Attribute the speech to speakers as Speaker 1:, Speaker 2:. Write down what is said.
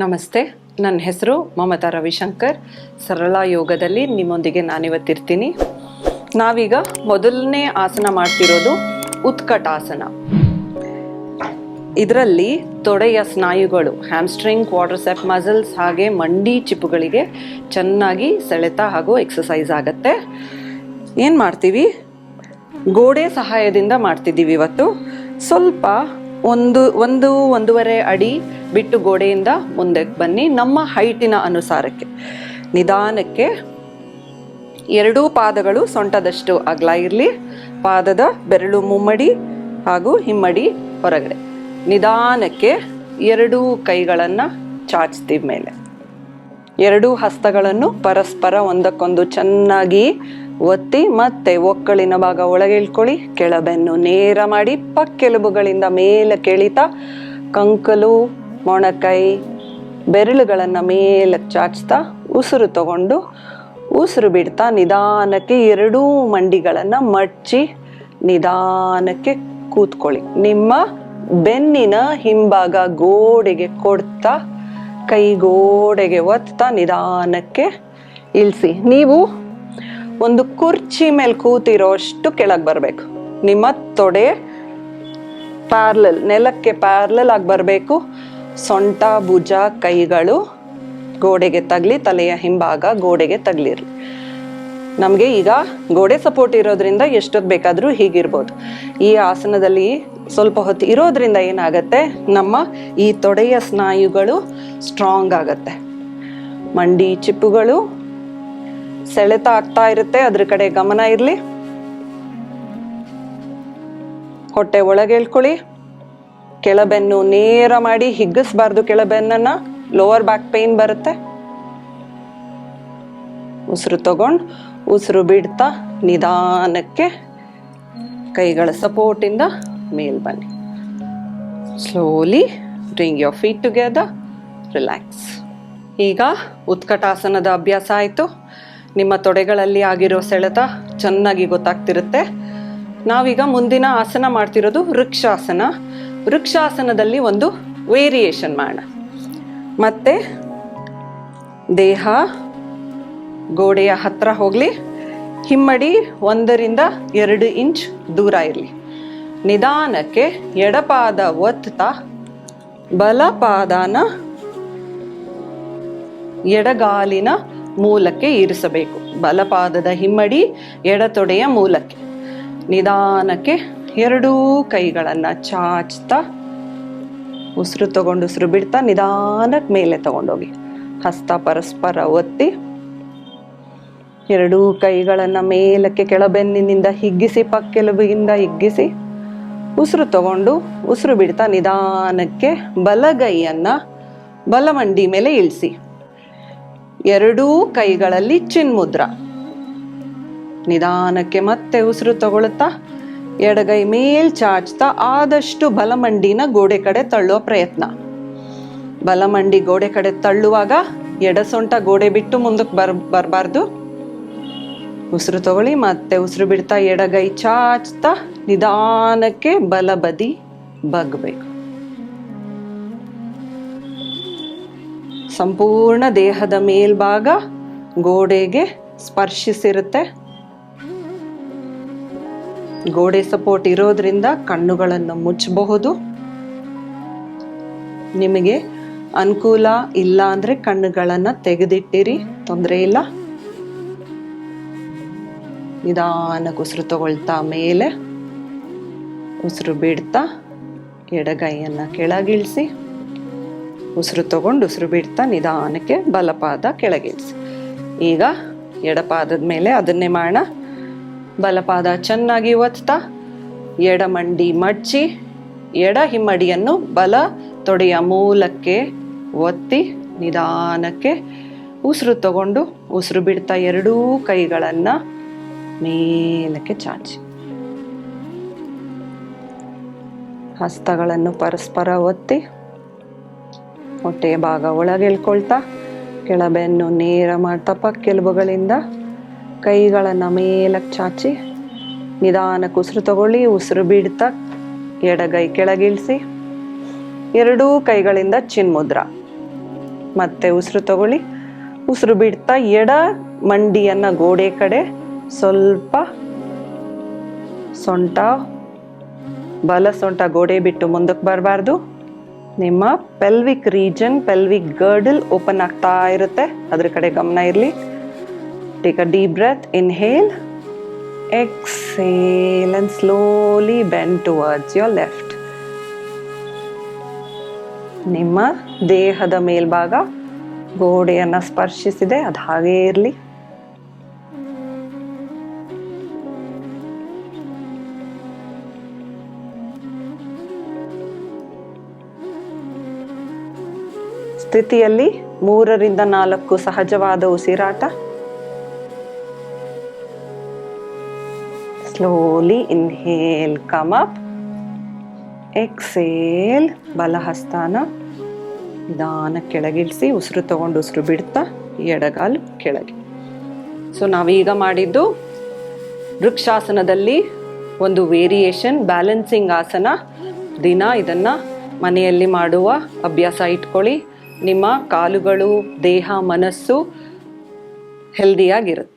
Speaker 1: ನಮಸ್ತೆ, ನನ್ನ ಹೆಸರು ಮಮತಾ ರವಿಶಂಕರ್. ಸರಳ ಯೋಗದಲ್ಲಿ ನಿಮ್ಮೊಂದಿಗೆ ನಾನಿವತ್ತಿರ್ತೀನಿ. ನಾವೀಗ ಮೊದಲನೇ ಆಸನ ಮಾಡ್ತಿರೋದು ಉತ್ಕಟಾಸನ. ಇದರಲ್ಲಿ ತೊಡೆಯ ಸ್ನಾಯುಗಳು ಹ್ಯಾಮ್ಸ್ಟ್ರಿಂಗ್ ಕ್ವಾಡ್ರಸೆಪ್ ಮಸಲ್ಸ್ ಹಾಗೆ ಮಂಡಿ ಚಿಪ್ಪುಗಳಿಗೆ ಚೆನ್ನಾಗಿ ಸೆಳೆತ ಹಾಗೂ ಎಕ್ಸಸೈಸ್ ಆಗುತ್ತೆ. ಏನು ಮಾಡ್ತೀವಿ? ಗೋಡೆ ಸಹಾಯದಿಂದ ಮಾಡ್ತಿದ್ದೀವಿ ಇವತ್ತು. ಸ್ವಲ್ಪ ಒಂದು ಒಂದು, ಒಂದೂವರೆ ಅಡಿ ಬಿಟ್ಟು ಗೋಡೆಯಿಂದ ಮುಂದೆ ಬನ್ನಿ. ನಮ್ಮ ಹೈಟಿನ ಅನುಸಾರಕ್ಕೆ. ನಿಧಾನಕ್ಕೆ ಎರಡೂ ಪಾದಗಳು ಸೊಂಟದಷ್ಟು ಅಗಲ ಇರಲಿ. ಪಾದದ ಬೆರಳು ಮುಮ್ಮಡಿ ಹಾಗೂ ಹಿಮ್ಮಡಿ ಹೊರಗಡೆ. ನಿಧಾನಕ್ಕೆ ಎರಡೂ ಕೈಗಳನ್ನು ಚಾಚ್ತೀವಿ ಮೇಲೆ. ಎರಡೂ ಹಸ್ತಗಳನ್ನು ಪರಸ್ಪರ ಒಂದಕ್ಕೊಂದು ಚೆನ್ನಾಗಿ ಒತ್ತಿ ಮತ್ತೆ ಒಕ್ಕಳಿನ ಭಾಗ ಒಳಗೆ ಇಳ್ಕೊಳ್ಳಿ. ಕೆಳಬೆನ್ನು ನೇರ ಮಾಡಿ ಪಕ್ಕೆಲುಬುಗಳಿಂದ ಮೇಲೆ ಕೆಳಿತ, ಕಂಕಲು ಮೊಣಕೈ ಬೆರಳುಗಳನ್ನು ಮೇಲೆ ಚಾಚ್ತಾ ಉಸಿರು ತಗೊಂಡು ಉಸಿರು ಬಿಡ್ತಾ ನಿಧಾನಕ್ಕೆ ಎರಡೂ ಮಂಡಿಗಳನ್ನು ಮಡ್ಚಿ ನಿಧಾನಕ್ಕೆ ಕೂತ್ಕೊಳ್ಳಿ. ನಿಮ್ಮ ಬೆನ್ನಿನ ಹಿಂಭಾಗ ಗೋಡೆಗೆ ಕೊಡ್ತಾ, ಕೈ ಗೋಡೆಗೆ ಒತ್ತಾ ನಿಧಾನಕ್ಕೆ ಇಳಿಸಿ. ನೀವು ಒಂದು ಕುರ್ಚಿ ಮೇಲೆ ಕೂತಿರೋಷ್ಟು ಕೆಳಗೆ ಬರಬೇಕು. ನಿಮ್ಮ ತೊಡೆ ಪ್ಯಾರ್ಲಲ್ ನೆಲಕ್ಕೆ ಪ್ಯಾರ್ಲಲ್ ಆಗಿ ಬರಬೇಕು. ಸೊಂಟ, ಭುಜ, ಕೈಗಳು ಗೋಡೆಗೆ ತಗ್ಲಿ, ತಲೆಯ ಹಿಂಭಾಗ ಗೋಡೆಗೆ ತಗ್ಲಿರ್ಲಿ ನಮಗೆ ಈಗ ಗೋಡೆ ಸಪೋರ್ಟ್ ಇರೋದ್ರಿಂದ ಎಷ್ಟೊತ್ತು ಬೇಕಾದರೂ ಹೀಗಿರ್ಬೋದು. ಈ ಆಸನದಲ್ಲಿ ಸ್ವಲ್ಪ ಹೊತ್ತು ಇರೋದ್ರಿಂದ ಏನಾಗುತ್ತೆ? ನಮ್ಮ ಈ ತೊಡೆಯ ಸ್ನಾಯುಗಳು ಸ್ಟ್ರಾಂಗ್ ಆಗುತ್ತೆ. ಮಂಡಿ ಚಿಪ್ಪುಗಳು ಸೆಳೆತ ಆಗ್ತಾ ಇರುತ್ತೆ. ಅದ್ರ ಕಡೆ ಗಮನ ಇರಲಿ. ಹೊಟ್ಟೆ ಒಳಗೆ ಇಳ್ಕೊಳ್ಳಿ ಕೆಳಬೆನ್ನು ನೇರ ಮಾಡಿ ಹಿಗ್ಗಿಸ್ಬಾರ್ದು ಕೆಳಬೆನ್ನನ್ನ. ಲೋವರ್ ಬ್ಯಾಕ್ ಪೇನ್ ಬರುತ್ತೆ. ಉಸಿರು ತಗೊಂಡು ಉಸಿರು ಬಿಡ್ತಾ ನಿಧಾನಕ್ಕೆ ಕೈಗಳ ಸಪೋರ್ಟಿಂದ ಮೇಲ್ ಬನ್ನಿ. Slowly bring your feet together relax ಈಗ ಉತ್ಕಟಾಸನದ ಅಭ್ಯಾಸ ಆಯಿತು. ನಿಮ್ಮ ತೊಡೆಗಳಲ್ಲಿ ಆಗಿರೋ ಸೆಳೆತ ಚೆನ್ನಾಗಿ ಗೊತ್ತಾಗ್ತಿರುತ್ತೆ. ನಾವೀಗ ಮುಂದಿನ ಆಸನ ಮಾಡ್ತಿರೋದು ವೃಕ್ಷಾಸನ. ವೃಕ್ಷಾಸನದಲ್ಲಿ ಒಂದು ವೇರಿಯೇಷನ್ ಮಾಡೋಣ. ಮತ್ತೆ ದೇಹ, ಗೋಡೆಯ ಹತ್ತಿರ ಹೋಗಲಿ. ಹಿಮ್ಮಡಿ ಒಂದರಿಂದ ಎರಡು ಇಂಚ್ ದೂರ ಇರಲಿ. ನಿಧಾನಕ್ಕೆ ಎಡಪಾದ ಒತ್ತಾ ಬಲಪಾದನ ಎಡಗಾಲಿನ ಮೂಲಕ್ಕೆ ಇರಿಸಬೇಕು. ಬಲಪಾದದ ಹಿಮ್ಮಡಿ ಎಡತೊಡೆಯ ಮೂಲಕ್ಕೆ. ನಿಧಾನಕ್ಕೆ ಎರಡೂ ಕೈಗಳನ್ನು ಚಾಚ್ತಾ ಉಸಿರು ತಗೊಂಡು ಉಸಿರು ಬಿಡ್ತಾ ನಿಧಾನಕ್ಕೆ ಮೇಲೆ ತಗೊಂಡೋಗಿ ಹಸ್ತ ಪರಸ್ಪರ ಒತ್ತಿ ಎರಡೂ ಕೈಗಳನ್ನು ಮೇಲಕ್ಕೆ ಕೆಳಬೆನ್ನಿನಿಂದ ಹಿಗ್ಗಿಸಿ, ಪಕ್ಕೆಲುಬಿಗಿಂದ ಹಿಗ್ಗಿಸಿ ಉಸಿರು ತಗೊಂಡು ಉಸಿರು ಬಿಡ್ತಾ ನಿಧಾನಕ್ಕೆ ಬಲಗೈಯನ್ನ ಬಲಮಂಡಿ ಮೇಲೆ ಇಳಿಸಿ. ಎರಡೂ ಕೈಗಳಲ್ಲಿ ಚಿನ್ಮುದ್ರ. ನಿಧಾನಕ್ಕೆ ಮತ್ತೆ ಉಸಿರು ತಗೊಳ್ತಾ ಎಡಗೈ ಮೇಲ್ ಚಾಚ್ತಾ ಆದಷ್ಟು ಬಲಮಂಡಿನ ಗೋಡೆ ಕಡೆ ತಳ್ಳುವ ಪ್ರಯತ್ನ. ಬಲಮಂಡಿ ಗೋಡೆ ಕಡೆ ತಳ್ಳುವಾಗ ಎಡ ಸೊಂಟ ಗೋಡೆ ಬಿಟ್ಟು ಮುಂದಕ್ಕೆ ಬರ್, ಬರಬಾರ್ದು. ಉಸಿರು ತಗೊಳ್ಳಿ, ಮತ್ತೆ ಉಸಿರು ಬಿಡ್ತಾ ಎಡಗೈ ಚಾಚ್ತಾ ನಿಧಾನಕ್ಕೆ ಬಲ ಬದಿ ಬಗ್ಬೇಕು. ಸಂಪೂರ್ಣ ದೇಹದ ಮೇಲ್ಭಾಗ ಗೋಡೆಗೆ ಸ್ಪರ್ಶಿಸಿರುತ್ತೆ. ಗೋಡೆ ಸಪೋರ್ಟ್ ಇರೋದ್ರಿಂದ ಕಣ್ಣುಗಳನ್ನು ಮುಚ್ಚಬಹುದು. ನಿಮಗೆ ಅನುಕೂಲ ಇಲ್ಲ ಅಂದ್ರೆ ಕಣ್ಣುಗಳನ್ನು ತೆಗೆದಿಟ್ಟಿರಿ, ತೊಂದರೆ ಇಲ್ಲ. ನಿಧಾನಕ್ಕೆ ಉಸಿರು ತಗೊಳ್ತಾ ಮೇಲೆ ಉಸಿರು ಬಿಡ್ತಾ ಎಡಗೈಯನ್ನು ಕೆಳಗಿಳಿಸಿ, ಉಸಿರು ತಗೊಂಡು ಉಸಿರು ಬಿಡ್ತಾ ನಿಧಾನಕ್ಕೆ ಬಲಪಾದ ಕೆಳಗಿಳಿಸಿ. ಈಗ ಎಡಪಾದದ ಮೇಲೆ ಅದನ್ನೇ ಮಾಡೋಣ. ಬಲಪಾದ ಚೆನ್ನಾಗಿ ಒತ್ತಾ, ಎಡಮಂಡಿ ಮಡ್ಚಿ, ಎಡ ಹಿಮ್ಮಡಿಯನ್ನು ಬಲ ತೊಡೆಯ ಮೂಲಕ್ಕೆ ಒತ್ತಿ, ನಿಧಾನಕ್ಕೆ ಉಸಿರು ತಗೊಂಡು ಉಸಿರು ಬಿಡ್ತಾ ಎರಡೂ ಕೈಗಳನ್ನು ಮೇಲಕ್ಕೆ ಚಾಚಿ. ಹಸ್ತಗಳನ್ನು ಪರಸ್ಪರ ಒತ್ತಿ, ಹೊಟ್ಟೆಯ ಭಾಗ ಒಳಗೆ ಎಳ್ಕೊಳ್ತಾ ಕೆಳಬೆನ್ನು ನೇರ ಮಾಡ್ತಾ ಪಕ್ಕೆಲುಬುಗಳಿಂದ ಕೈಗಳನ್ನು ಮೇಲಕ್ಕೆ ಚಾಚಿ ನಿಧಾನಕ್ಕೆ ಉಸಿರು ತಗೊಳ್ಳಿ ಉಸಿರು ಬಿಡ್ತಾ ಎಡಗೈ ಕೆಳಗಿಳಿಸಿ, ಎರಡೂ ಕೈಗಳಿಂದ ಚಿನ್ಮುದ್ರ. ಮತ್ತೆ ಉಸಿರು ತಗೊಳ್ಳಿ, ಉಸಿರು ಬಿಡ್ತಾ ಎಡ ಮಂಡಿಯನ್ನ ಗೋಡೆ ಕಡೆ ಸ್ವಲ್ಪ ಸೊಂಟ, ಬಲ ಸೊಂಟ ಗೋಡೆ ಬಿಟ್ಟು ಮುಂದಕ್ಕೆ ಬರಬಾರ್ದು. ನಿಮ್ಮ pelvic region pelvic girdle open ಆಗ್ತಾ ಇರುತ್ತೆ. ಅದ್ರ ಕಡೆ ಗಮನ ಇರಲಿ. Take a deep breath inhale exhale and slowly bend towards your left ನಿಮ್ಮ ದೇಹದ ಮೇಲ್ಭಾಗ ಗೋಡೆಯನ್ನು ಸ್ಪರ್ಶಿಸಿದೆ. ಅದು ಹಾಗೇ ಇರಲಿ. ಸ್ಥಿತಿಯಲ್ಲಿ ಮೂರರಿಂದ ನಾಲ್ಕು ಸಹಜವಾದ ಉಸಿರಾಟ. Slowly inhale come up exhale ಬಲಹಸ್ತಾನ ನಿಧಾನ ಕೆಳಗಿಳಿಸಿ, ಉಸಿರು ತಗೊಂಡು ಉಸಿರು ಬಿಡ್ತಾ, ಎಡಗಾಲು ಕೆಳಗೆ. ಸೊ ನಾವೀಗ ಮಾಡಿದ್ದು ವೃಕ್ಷಾಸನದಲ್ಲಿ ಒಂದು ವೇರಿಯೇಷನ್ ಬ್ಯಾಲೆನ್ಸಿಂಗ್ ಆಸನ. ದಿನ ಇದನ್ನು ಮನೆಯಲ್ಲಿ ಮಾಡುವ ಅಭ್ಯಾಸ ಇಟ್ಕೊಳ್ಳಿ. ನಿಮ್ಮ ಕಾಲುಗಳು, ದೇಹ, ಮನಸ್ಸು ಹೆಲ್ದಿಯಾಗಿರುತ್ತೆ